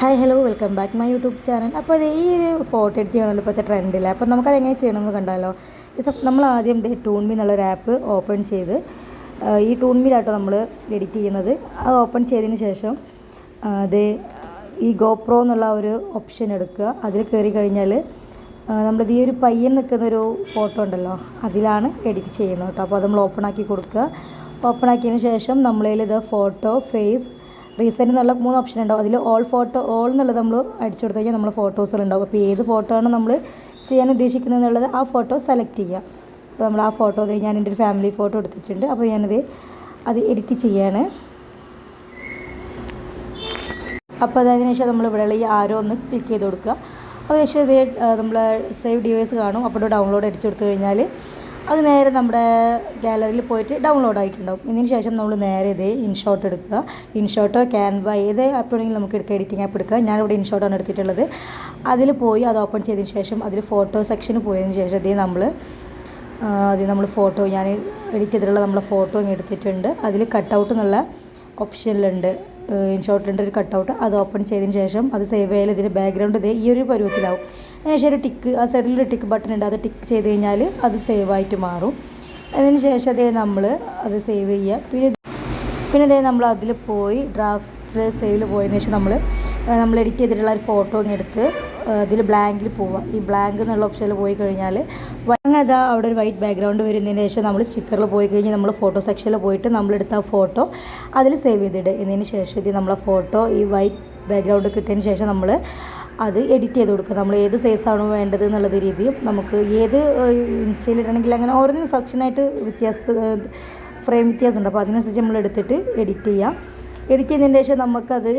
Hi hello welcome back my YouTube channel. അപ്പോൾ അത് ഈ ഒരു ഫോട്ടോ എഡിറ്റ് ചെയ്യണമല്ലോ ഇപ്പോഴത്തെ ട്രെൻഡിൽ അപ്പോൾ നമുക്കത് എങ്ങനെ ചെയ്യണമെന്ന് കണ്ടാലോ? ഇത് നമ്മൾ ആദ്യം ടൂൺമി എന്നുള്ളൊരു ആപ്പ് ഓപ്പൺ ചെയ്ത് ഈ ഈ ടൂൺമിയിലാട്ടോ നമ്മൾ എഡിറ്റ് ചെയ്യുന്നത്. അത് ഓപ്പൺ ചെയ്തതിന് ശേഷം അത് ഈ ഗോപ്രോ എന്നുള്ള ഒരു ഓപ്ഷൻ എടുക്കുക. അതിൽ കയറി കഴിഞ്ഞാൽ നമ്മളിത് ഈ ഒരു പയ്യൻ നിൽക്കുന്നൊരു ഫോട്ടോ ഉണ്ടല്ലോ അതിലാണ് എഡിറ്റ് ചെയ്യുന്നത് കേട്ടോ. അപ്പോൾ അത് നമ്മൾ ഓപ്പൺ ആക്കി കൊടുക്കുക. ഓപ്പൺ ആക്കിയതിന് ശേഷം നമ്മളതിൽ ഇത് ഫോട്ടോ ഫേസ് റീസെന്റ് എന്നുള്ള മൂന്ന് ഓപ്ഷൻ ഉണ്ടാവും അതിൽ ഓൾ ഫോട്ടോ ഓൾ എന്നുള്ളത് നമ്മൾ അടിച്ചു കൊടുത്തു കഴിഞ്ഞാൽ നമ്മൾ ഫോട്ടോസുകളുണ്ടാവും അപ്പോൾ ഏത് ഫോട്ടോ ആണ് നമ്മൾ ചെയ്യാൻ ഉദ്ദേശിക്കുന്നത് എന്നുള്ളത് ആ ഫോട്ടോ സെലക്ട് ചെയ്യുക. അപ്പോൾ നമ്മൾ ആ ഫോട്ടോ അത് ഞാൻ എന്റെ ഒരു ഫാമിലി ഫോട്ടോ എടുത്തിട്ടുണ്ട്. അപ്പോൾ ഞാനത് അത് എഡിറ്റ് ചെയ്യാണ്. അപ്പോൾ അതിന് ശേഷം നമ്മൾ ഇവിടെയുള്ള ഈ ആരോ ഒന്ന് ക്ലിക്ക് ചെയ്ത് കൊടുക്കുക. അതിനുശേഷം ഇത് നമ്മൾ സേവ് ഡിവൈസ് കാണും. അപ്പോൾ ഡൗൺലോഡ് അടിച്ചു കൊടുത്തു കഴിഞ്ഞാൽ അത് നേരെ നമ്മുടെ ഗാലറിയിൽ പോയിട്ട് ഡൗൺലോഡ് ആയിട്ടുണ്ടാവും. ഇതിന് ശേഷം നമ്മൾ നേരെ ഇതേ ഇൻഷോട്ട് എടുക്കുക. ഇൻഷോട്ടോ ക്യാൻവ ഏത് ആപ്പ് വേണമെങ്കിലും നമുക്ക് എടുക്കുക എഡിറ്റിംഗ് ആപ്പ് എടുക്കുക ഞാനിവിടെ ഇൻഷോട്ടാണ് എടുത്തിട്ടുള്ളത്. അതിൽ പോയി അത് ഓപ്പൺ ചെയ്തതിന് ശേഷം അതിൽ ഫോട്ടോ സെക്ഷന് പോയതിന് ശേഷം ഇതേ നമ്മൾ അത് നമ്മൾ ഫോട്ടോ ഞാൻ എഡിറ്റ് ചെയ്തിട്ടുള്ള നമ്മളെ ഫോട്ടോ എടുത്തിട്ടുണ്ട്. അതിൽ കട്ടൗട്ട് എന്നുള്ള ഓപ്ഷനിലുണ്ട് ഇൻഷോട്ടിന്റെ ഒരു കട്ടൗട്ട് അത് ഓപ്പൺ ചെയ്തതിന് ശേഷം അത് സേവ് ചെയ്യാൻ ഇതിന്റെ ബാക്ക്ഗ്രൗണ്ട് ഇത് ഈ ഒരു പരുവത്തിലാവും. അതിനുശേഷം ഒരു ടിക്ക് ആ സൈഡിൽ ടിക്ക് ബട്ടൺ ഉണ്ട്. അത് ടിക്ക് ചെയ്ത് കഴിഞ്ഞാൽ അത് സേവ് ആയിട്ട് മാറും. അതിന് ശേഷം അതേ നമ്മൾ അത് സേവ് ചെയ്യുക പിന്നെ പിന്നെ അതേ നമ്മൾ അതിൽ പോയി ഡ്രാഫ്റ്റ് സേവിൽ പോയതിന് ശേഷം നമ്മൾ നമ്മൾ എഡിറ്റ് ചെയ്തിട്ടുള്ള ഒരു ഫോട്ടോ അങ്ങ് എടുത്ത് അതിൽ ബ്ലാങ്കിൽ പോവുക ഈ ബ്ലാങ്ക് എന്നുള്ള ഓപ്ഷനിൽ പോയി കഴിഞ്ഞാൽ അങ്ങനെ അവിടെ ഒരു വൈറ്റ് ബാക്ക്ഗ്രൗണ്ട് വരുന്നതിന് ശേഷം നമ്മൾ സ്റ്റിക്കറിൽ പോയി കഴിഞ്ഞാൽ നമ്മൾ ഫോട്ടോ സെക്ഷനിൽ പോയിട്ട് നമ്മളെടുത്ത ആ ഫോട്ടോ അതിൽ സേവ് ചെയ്തിട്ട് ഇതിന് ശേഷം ഇത് നമ്മളെ ഫോട്ടോ ഈ വൈറ്റ് ബാക്ക്ഗ്രൗണ്ട് കിട്ടിയതിന് ശേഷം നമ്മൾ അത് എഡിറ്റ് ചെയ്ത് കൊടുക്കുക. നമ്മൾ ഏത് സൈസാണോ വേണ്ടത് എന്നുള്ളത് രീതിയും നമുക്ക് ഏത് ഇൻസ്റ്റയിലിടണമെങ്കിൽ അങ്ങനെ ഓരോന്നിനും സെക്ഷനായിട്ട് വ്യത്യാസ ഫ്രെയിം വ്യത്യാസമുണ്ട്. അപ്പോൾ അതിനനുസരിച്ച് നമ്മൾ എടുത്തിട്ട് എഡിറ്റ് ചെയ്യാം. എഡിറ്റ് ചെയ്തതിന് ശേഷം നമുക്കത്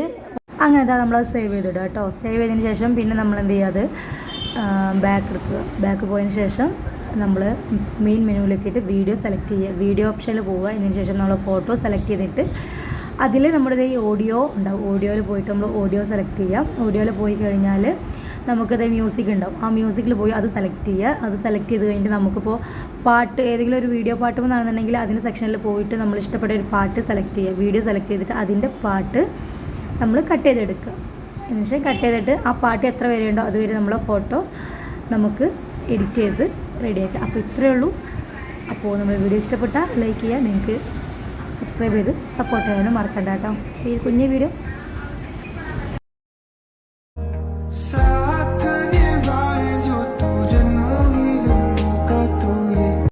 അങ്ങനെ തന്നെ നമ്മളത് സേവ് ചെയ്തിടുക കേട്ടോ. സേവ് ചെയ്തതിന് ശേഷം പിന്നെ നമ്മൾ എന്ത് ചെയ്യുക? അത് ബാക്ക് എടുക്കുക. ബാക്ക് പോയതിന് ശേഷം നമ്മൾ മെയിൻ മെനുവിലെത്തിയിട്ട് വീഡിയോ സെലക്ട് ചെയ്യുക. വീഡിയോ ഓപ്ഷനിൽ പോവുക. അതിന് ശേഷം നമ്മൾ ഫോട്ടോ സെലക്ട് ചെയ്തിട്ട് അതിൽ നമ്മുടെ ഈ ഓഡിയോ ഉണ്ടാവും. ഓഡിയോയിൽ പോയിട്ട് നമ്മൾ ഓഡിയോ സെലക്ട് ചെയ്യാം ഓഡിയോയിൽ പോയി കഴിഞ്ഞാൽ നമുക്കത് മ്യൂസിക് ഉണ്ടാവും. ആ മ്യൂസിക്കിൽ പോയി അത് സെലക്ട് ചെയ്യുക. അത് സെലക്ട് ചെയ്ത് കഴിഞ്ഞിട്ട് നമുക്കിപ്പോൾ പാട്ട് ഏതെങ്കിലും ഒരു വീഡിയോ പാട്ട് എന്നാണെന്നുണ്ടെങ്കിൽ അതിന്റെ സെക്ഷനിൽ പോയിട്ട് നമ്മൾ ഇഷ്ടപ്പെട്ട ഒരു പാട്ട് സെലക്ട് ചെയ്യുക. വീഡിയോ സെലക്ട് ചെയ്തിട്ട് അതിന്റെ പാട്ട് നമ്മൾ കട്ട് ചെയ്തെടുക്കുക. എന്നുവെച്ചാൽ കട്ട് ചെയ്തിട്ട് ആ പാട്ട് എത്ര വരെയുണ്ടോ അതുവരെ നമ്മളെ ഫോട്ടോ നമുക്ക് എഡിറ്റ് ചെയ്ത് റെഡിയാക്കുക അപ്പോൾ ഇത്രയേ ഉള്ളൂ. അപ്പോൾ നമ്മൾ വീഡിയോ ഇഷ്ടപ്പെട്ടാൽ ലൈക്ക് ചെയ്യുക. നിങ്ങൾക്ക് സബ്സ്ക്രൈബ് ചെയ്ത് സപ്പോർട്ട് ചെയ്യാനും മറക്കണ്ട കേട്ടോ. ഈ കുഞ്ഞു വീഡിയോ